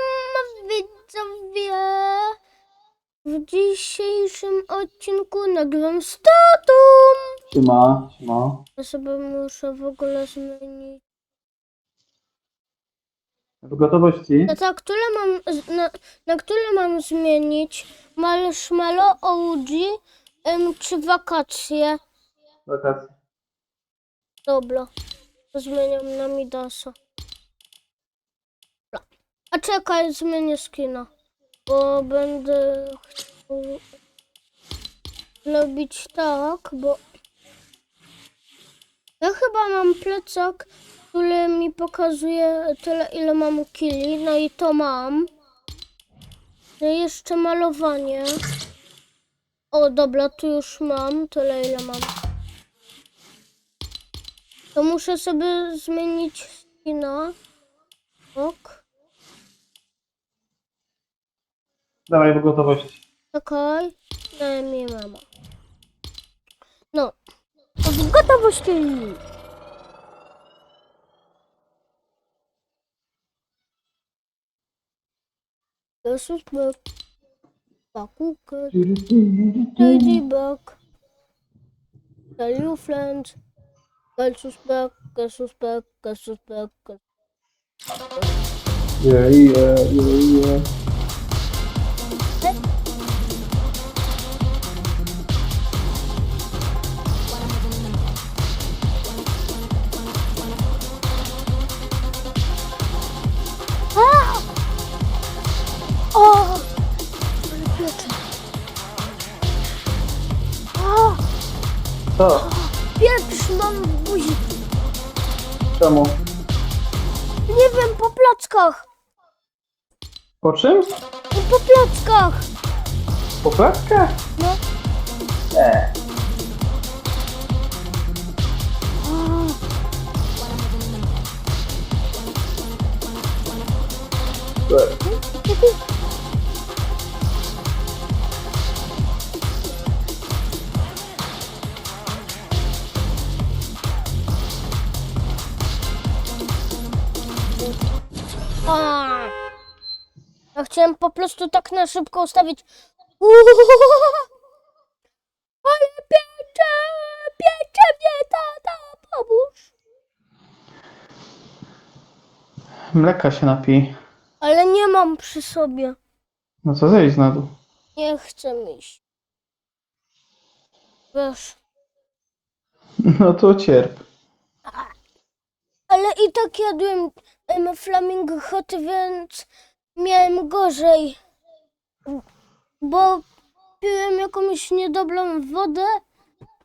Siema widzowie! W dzisiejszym odcinku nagrywam z tatą. Siema, siema. Ja sobie muszę w ogóle zmienić. W gotowości? Tata, które mam, z- na, na które mam zmienić? Marshmallow, OG em, czy wakacje? Wakacje. Dobra, to zmieniam na Midasa. A czekaj, zmienię skina, bo będę chciał zrobić tak, bo ja chyba mam plecak, który mi pokazuje tyle, ile mam kili, no i to mam. No i jeszcze malowanie. O, dobra, tu już mam tyle, ile mam. To muszę sobie zmienić skina. Ok. Dawaj w gotowości. Czekaj. Nie, nie mama. No. W gotowości. This is back. Bakuka. Lady back. Tell your friends. Guess who's back. Guess who's back. Guess who's back. Guess Yeah, yeah, yeah, yeah. Po czym? Po plackach. Po plackach? Ja chciałem po prostu tak na szybko ustawić. Ale piecze, piecze mnie tata, pomóż. Mleka się napij. Ale nie mam przy sobie. No co zejdź na dół. Nie chcę iść. Wiesz, No to cierp. ale i tak jadłem em, flamingo hot, więc miałem gorzej. Bo piłem jakąś niedobrą wodę.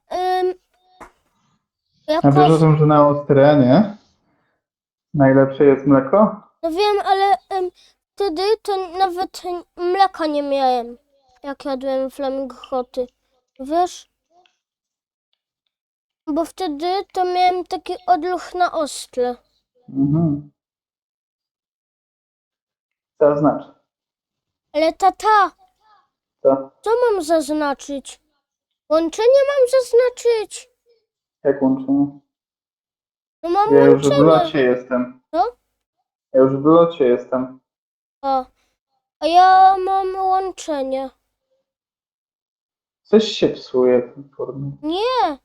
Em, A wiesz jakoś, że na ostre, nie? Najlepsze jest mleko? no wiem, ale em, wtedy to nawet mleka nie miałem, jak jadłem flamingo hoty. Wiesz? Bo wtedy to miałem taki odruch na ostre. Mhm. Co znaczy? Ale tata, Co? co mam zaznaczyć? Łączenie mam zaznaczyć. Jak łączymy? No mam Ja już w łączenie. locie jestem. Co? Ja już w locie jestem. A, a ja mam łączenie. Coś się psuje. Kurde. Nie,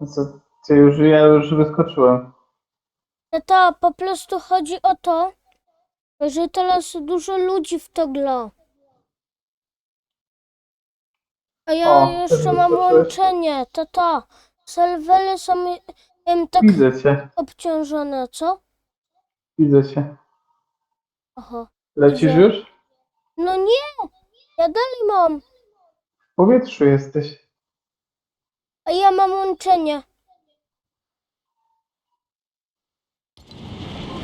No co, ty już, ja już wyskoczyłem. tata, po prostu chodzi o to, że teraz dużo ludzi w to gra. A ja O, jeszcze mam wyskoczyłeś? łączenie, tata. Serwery są em, tak Widzę cię, obciążone, co? widzę cię. Aha. Lecisz Widzę. już? No nie, ja dalej mam. W powietrzu jesteś. A ja mam łączenie.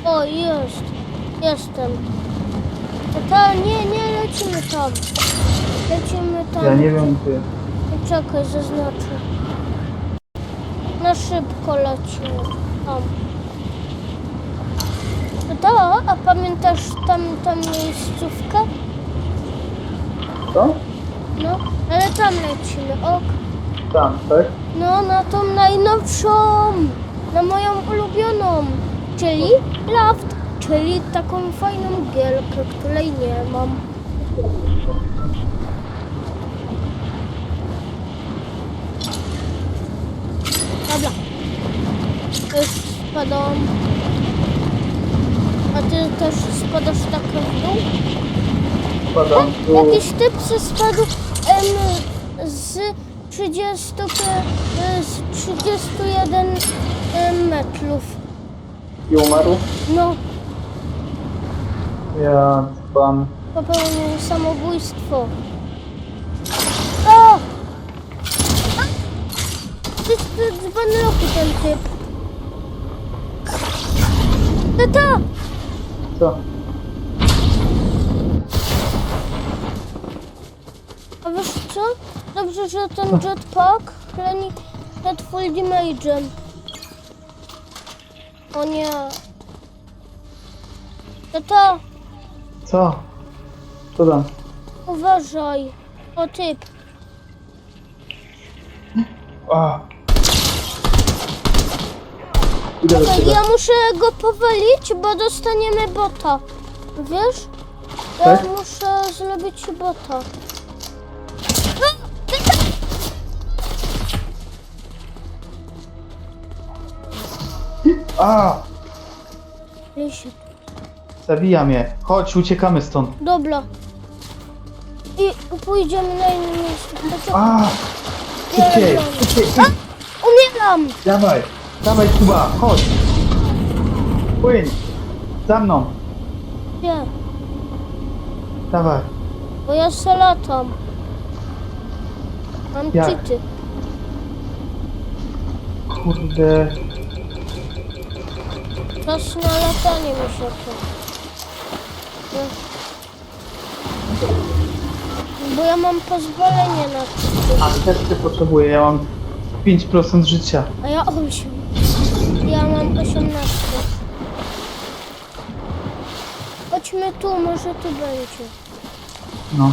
O, jest. Jestem. Tata, nie, nie lecimy tam. Lecimy tam. Ja nie wiem gdzie. Czekaj, zaznaczę. Na szybko lecimy. Tam. Tata, a pamiętasz tam, tam miejscówkę? Co? No, ale tam lecimy, ok. Tam, tak? No, na tą najnowszą, na moją ulubioną, czyli Loft Czyli taką fajną gierkę, której nie mam. Dobra. Już spadam. A ty też spadasz tak w dół? Spadam tu. Jakiś typ se spadł em, z 30, e, z 31 em, metrów. i umarł. No, Ja dzban. popełnił samobójstwo. O! To jest to dzban roku ten typ. Tata! Co? A wiesz co? Dobrze, że ten jetpack chroni przed full damage'em. O nie. Tata, Co? Co tam? uważaj. O typ. A. Idę do Czekaj, ciebie. ja muszę go powalić, bo dostaniemy bota. Wiesz? Ja Tak? muszę zrobić bota. A! Lisie. Zabija mnie. Chodź, uciekamy stąd. Dobra. I pójdziemy na inne miejsce. Poczekaj. A! Szybciej. Umieram! Dawaj, dawaj Kuba, chodź. Płyń. Za mną. Nie, Dawaj. bo ja se latam. Mam Jak? cheaty. Kurde. Czas na latanie mi się to. No. Bo ja mam pozwolenie na cheaty. A też ty potrzebuję, ja mam 5% życia. A ja 8. Ja mam 18. Chodźmy tu, może tu będzie. No.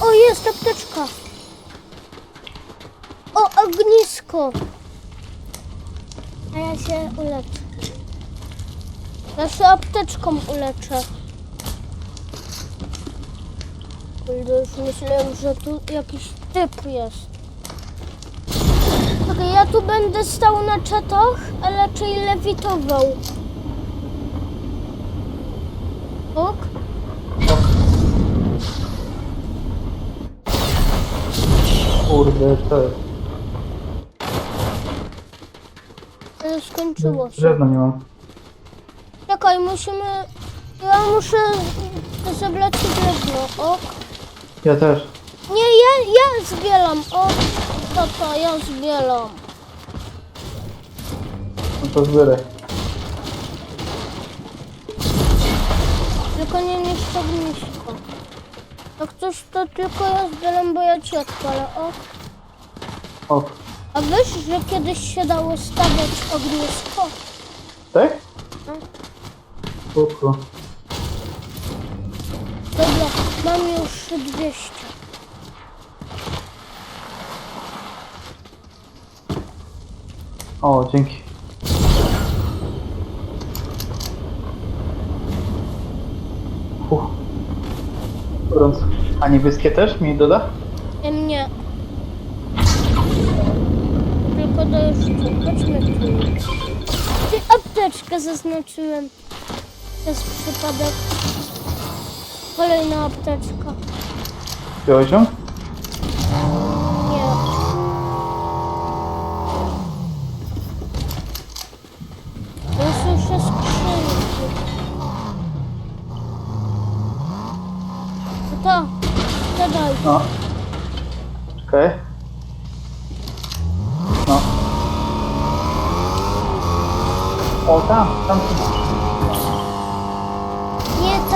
O, jest apteczka. O, ognisko. A ja się uleczę. Ja się apteczką uleczę. Kurde, już myślałem, że tu jakiś typ jest. Okej, ja tu będę stał na czatach, a raczej lewitował. Ok? Kurde, to jest. E, Skończyło się. Drewna nie mam. Czekaj, musimy... Ja muszę zebrać drewno, ok? Ja też. Nie, ja, ja zbieram, o, to to, ja zbieram. No to zbieraj. Tylko nie niszczę ognisko. Jak coś, to tylko ja zbieram, bo ja ci odpalę, ok? A wiesz, że kiedyś się dało stawiać ognisko? tak? No. Spoko. Dobra, mam już 200. O, dzięki. Uff. A niebieskie też mi doda? Apteczkę zaznaczyłem. Przez przypadek. Kolejna apteczka. Wziąłeś ją?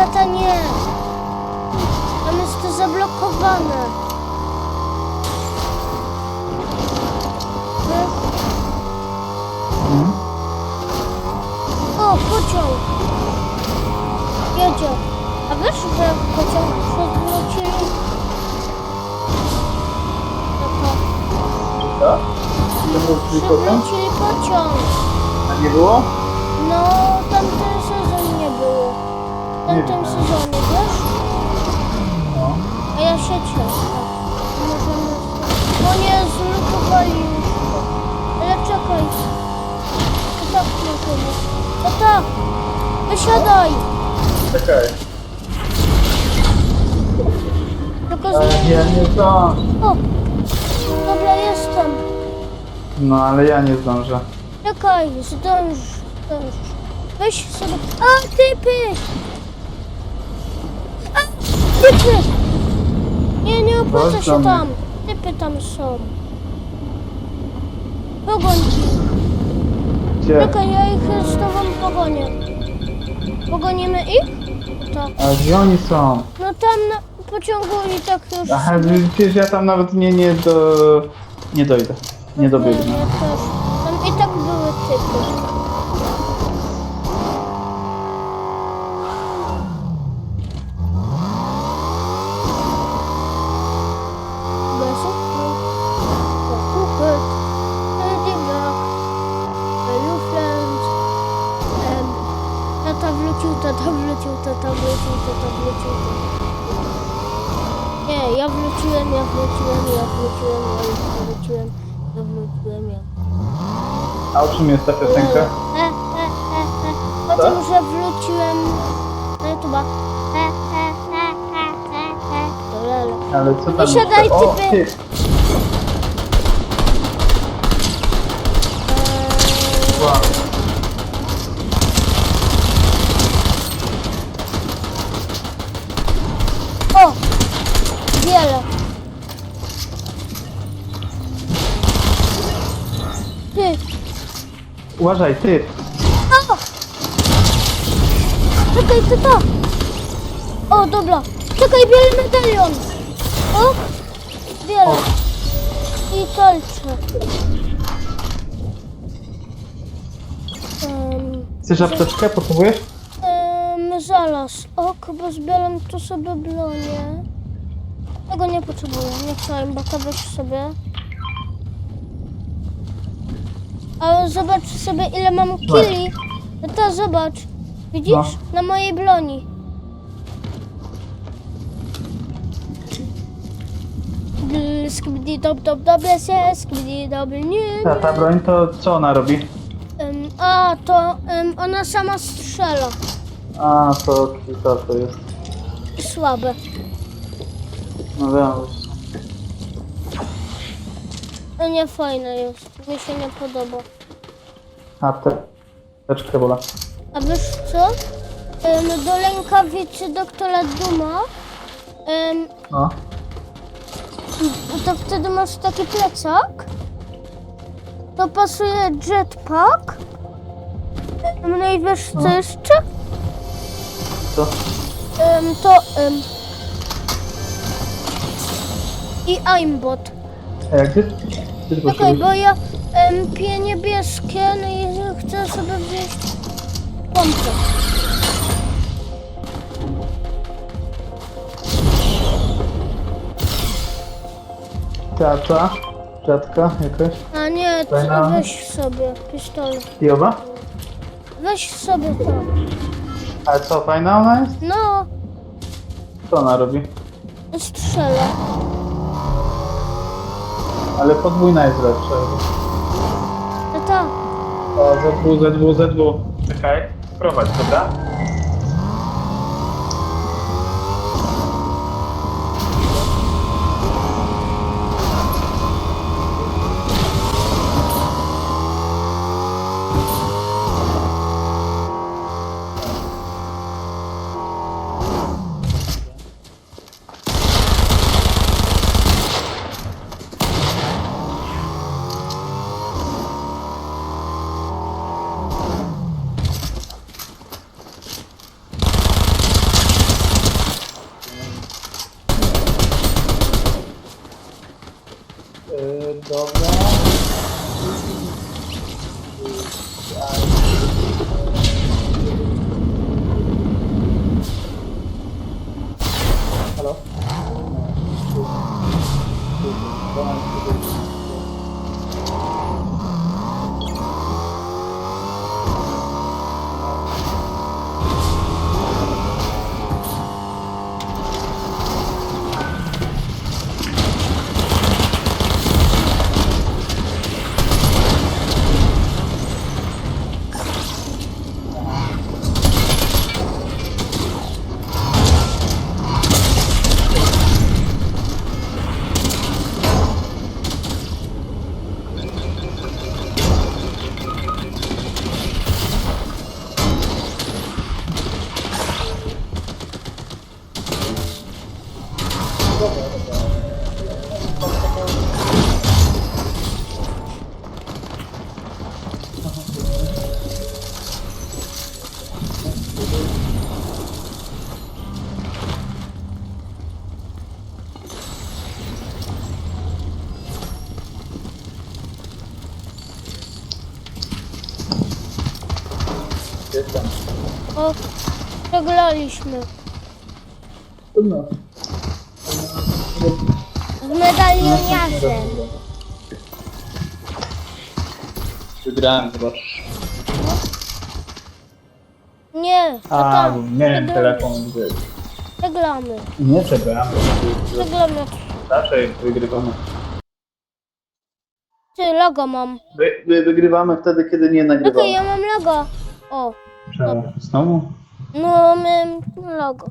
Tata, nie. Tam jest to zablokowane. No. Mhm. O, pociąg. Jedzie. A wiesz, że pociąg przewrócili? Tata. Co? wrócili potem? Przywrócili pociąg. A nie było? No, tamten. Tamtym wiem. sezonie, wiesz? No. A ja się cieszę. Możemy... O nie, zlutowali już to. Ale czekaj. To tak możemy. To tak. Wysiadaj. Czekaj. Tylko Ale ja nie zdążę. O! Dobra, jestem. No ale ja nie zdążę. Czekaj, zdąż, zdąż. Weź sobie... A, typy! Typy! Nie, nie opłaca się tam. Typy tam są. Pogoń. Gdzie? Czekaj, ja ich z tobą pogonię. Pogonimy ich? Tak. A gdzie oni są? No tam na pociągu i tak już... Aha, przecież ja tam nawet nie, nie do... Nie dojdę. Nie Nie, dobiegnę. ja też. Tam i tak były typy. Besu? Kupet. Teddy Black. Hello friends. Em, Tata wrócił, tata wrócił, tata wrócił, tata wrócił. Nie, ja wróciłem, ja wróciłem, ja wróciłem, ja wróciłem, ja wróciłem, ja. A o czym jest ta piosenka? E, e, e, e. O Co? tym, że wróciłem na YouTube'a. E, e, e, e, e, e. To lelo. Ale co tam Wysiadaj, jeszcze? O, ty! Ty. Uważaj, ty! O! Czekaj, ty to. O, dobra. Czekaj, biały medalion. O! Wiele. O. I kolcze. Um, Chcesz apteczkę? Potrzebujesz? um, zaraz. Ok, bo zbieram tu sobie bronię. Tego nie potrzebuję. Nie chciałem, bo to weź sobie. Ale zobacz sobie ile mam killi. No to zobacz. Widzisz? No. Na mojej broni. Skibidi dob dob doble se, skibidi doble nie. Ta, ta broń to co ona robi? Em, a, to em, ona sama strzela. A, to to, to jest. Słabe. No wiem. To nie fajne jest. Mi się nie podoba. Apteczkę wola. A wiesz co? Em, do rękawicy doktora Duma em, No. to wtedy masz taki plecak. To pasuje jetpack. No i wiesz co No. jeszcze? Co? Em, to em, i aimbot. A jak ty? Ty tylko się- bo ja em, piję niebieskie, no i chcę sobie wziąć pompę. Ta, ta. Rzadka jakaś. A nie, to Fajna. weź sobie pistolet. I oba? Weź sobie to. Ale co, fajna ona jest? No, Co ona robi? strzelę. Ale podwójna jest lepsza. No tak. O, ZW, ZW, ZW. Czekaj, prowadź, dobra? Jestem. O, przegraliśmy. Trudno. Z medalioniarzem. Wygrałem, zobacz. Nie, to A, tam. nie wiem, Przegramy. telefon gdzie. Przegramy. Nie przegrałem. Przegramy. Raczej wygrywamy. Ty, logo mam. Wy, wy, wygrywamy wtedy, kiedy nie nagrywamy. ja mam logo. O, Czemu? Znowu? no miałem logo.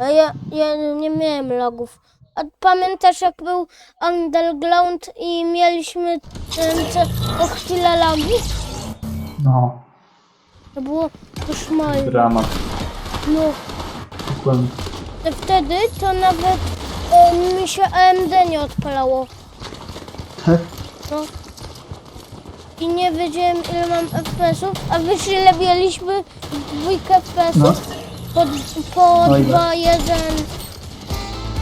A ja, ja nie miałem logów. A pamiętasz jak był Underground i mieliśmy ten, co, po chwilę logi? No, To było koszmarne. dramat. No, Dokładnie. to wtedy to nawet mi się AMD nie odpalało. No. I nie wiedziałem ile mam FPS-ów, a mieliśmy? Dwójkę FPS-ów. No. Po, po No ile? 2, 1,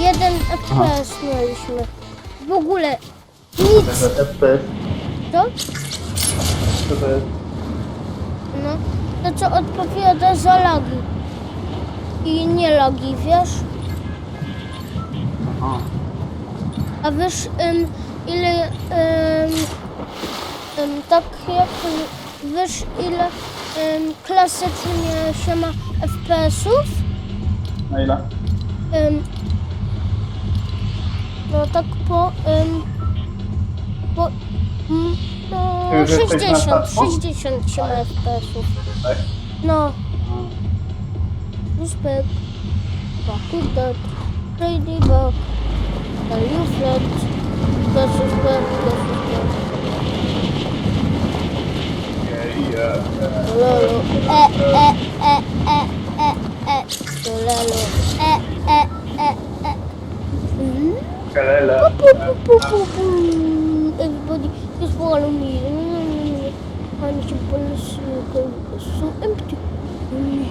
1 FPS mieliśmy. W ogóle nic. FPS. To? Co to jest? No. To co odpowiada za lagi. I nie lagi, wiesz? Aha. A wiesz ym, ile ym, tak jak wiesz ile klasycznie się ma FPS-ów? Na ile? No tak po po mm, no, Ty już jesteś na 60, statku? 60 się ma FPS-ów. No, respect, back is dead, ready back, tell you flat, Lolo, e, e, e, e, e, e, lolo, e, e, e, e. Mm. Kalele. Pu, pu, pu, pu. Everybody just follow me. I need to balance it's so empty. Mm.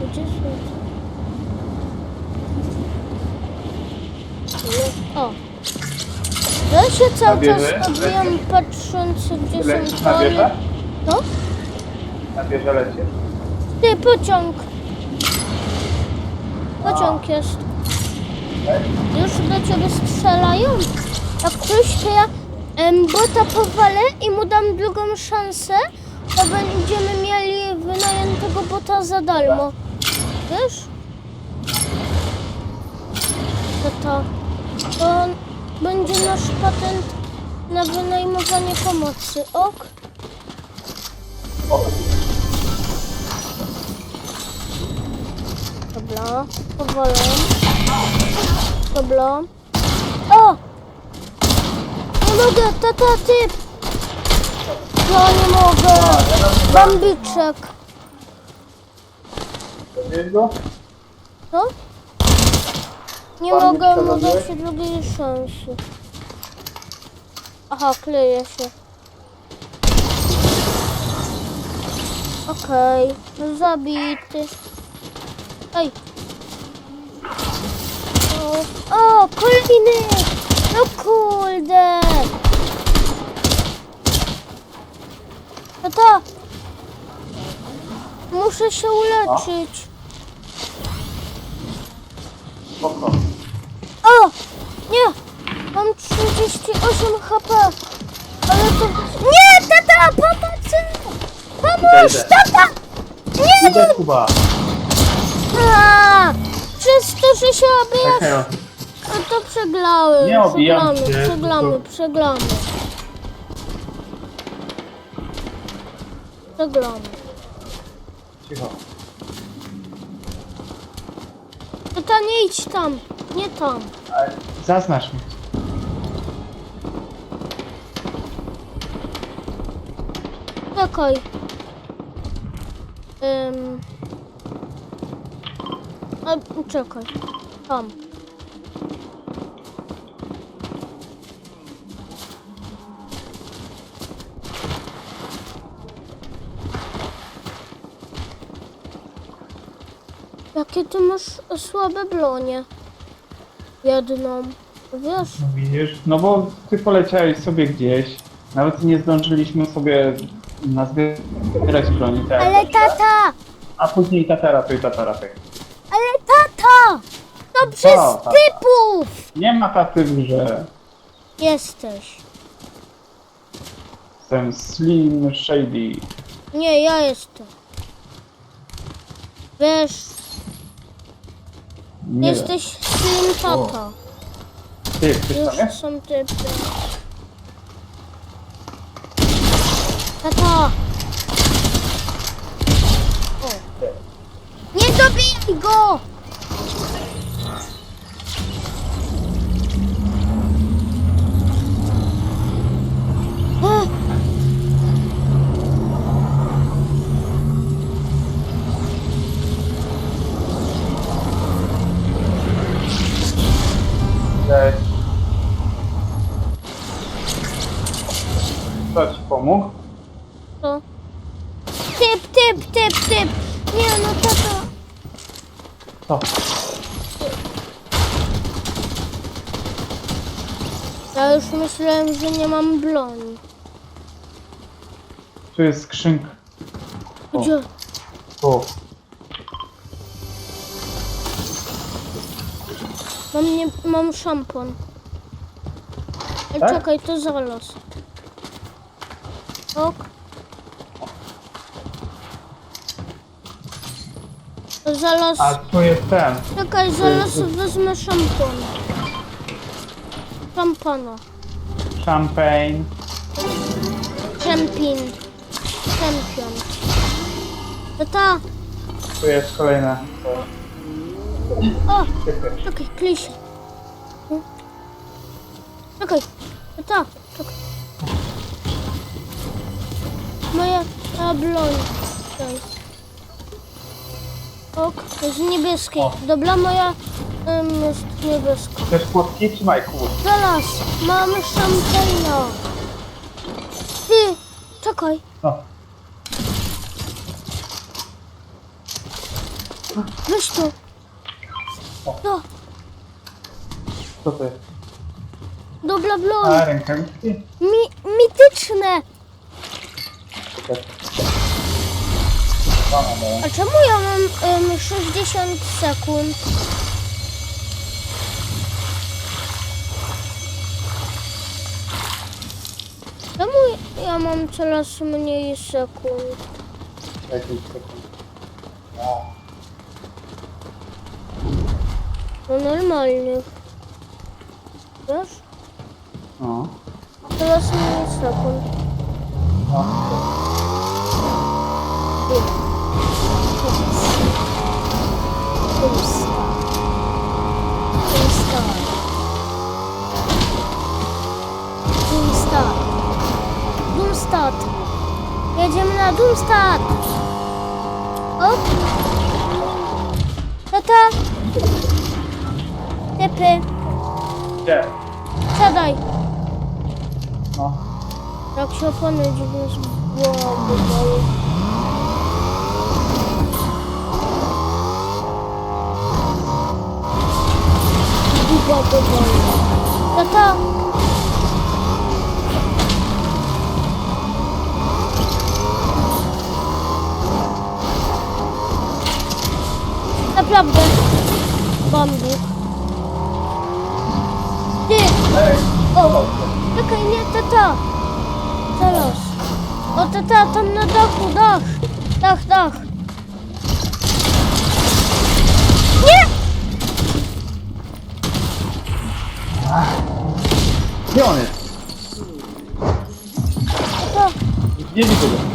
I just want O! Ja się cały czas odbijam patrząc gdzie Lecisz są na tory. wieżę? No? Na wieżę lecisz? Ty, pociąg! Pociąg jest. Tak? Już do ciebie strzelają. Jak coś, to ja em, bota powalę i mu dam drugą szansę, to będziemy mieli wynajętego bota za darmo. Wiesz? To to. To będzie nasz patent na wynajmowanie pomocy. Ok? Dobra, powolę. Dobra. O! Nie mogę, tata, typ! Ja nie mogę! Bambyczek. Wiesz go? Co? Nie Pan mogę mu dać robiłeś? drugiej szansy. Aha, kleje się. Okej, no zabity. Ej. O, o, kolejny! No kurde! Tata! Muszę się uleczyć. Spoko. O! Nie! Mam 38 HP. Ale to... Nie, tata! Pomocy! Pomóż, Idę. tata! Nie! Idę Kuba. A! Przez to, że się obijasz, Czekaj, no to przegrałem. Nie obijam przegramy, się, przegramy, tylko- przegramy. Przegramy. cicho. Tata, nie idź tam. Nie tam. Ale Zaznacz mi. Czekaj. Ym... A, czekaj. Tam. Jakie ty masz słabe blonie? Jedną. Wiesz? No widzisz? No bo ty poleciałeś sobie gdzieś. Nawet nie zdążyliśmy sobie nazbierać broni. Tak, Ale tata! A później tata ratuj, tata ratuj. Ale tata! To przez tata? typów! Nie ma taty w grze. Jesteś. Jestem Slim Shady. Nie, ja jestem. Wiesz, Nie jesteś slim tata. Ty, ty tam Już jest? są typy. Tata! O. Nie dobijaj go! Tu jest skrzynka. O. Gdzie? Tu. Mam, nie, mam szampon. Ale Tak? czekaj, to zaraz. Ok. To zaraz. A tu jest ten. Czekaj, zaraz wezmę szampon. Szampana. Champagne. Czempin. Czempion. Tata! Tu jest kolejne. O! Czekaj, klej się. Czekaj. Tata, czekaj. Moja ta broń. Tutaj. Ok, jest niebieskiej. O. Dobra, moja em, jest niebieska. Chcesz płotki? Trzymaj kłód. Zaraz, mamy szampana. Ty, czekaj. No. Weź to. No, Co to jest? dobra broń. A, rękawiczki? Mi, mityczne. Pana. A czemu ja mam em, 60 sekund? Czemu ja mam coraz mniej sekund? Jakiś sekund. No normalnych. Wiesz? No. Coraz mniej sekund. No. Doomstar. Doomstar. Jedziemy na Doomstar. Op. Tata. Typy. Gdzie? Siadaj. No. Jak się opony dziwnie zbudowały. Zbudowały. Tata. Naprawdę. Bambi. Ty. Ej, O, czekaj, nie, tata. Zaraz. O, tata, tam na dachu, dach. Dach, dach. Nie! gdzie on jest? Tata. Nie widzę go.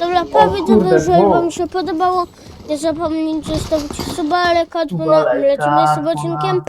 Dobra, prawie kurde, dobrze, jeżeli dwóch. wam się podobało. Nie zapomnijcie zostawić suba, Suba, dzwona, lajka, lecimy z odcinkiem.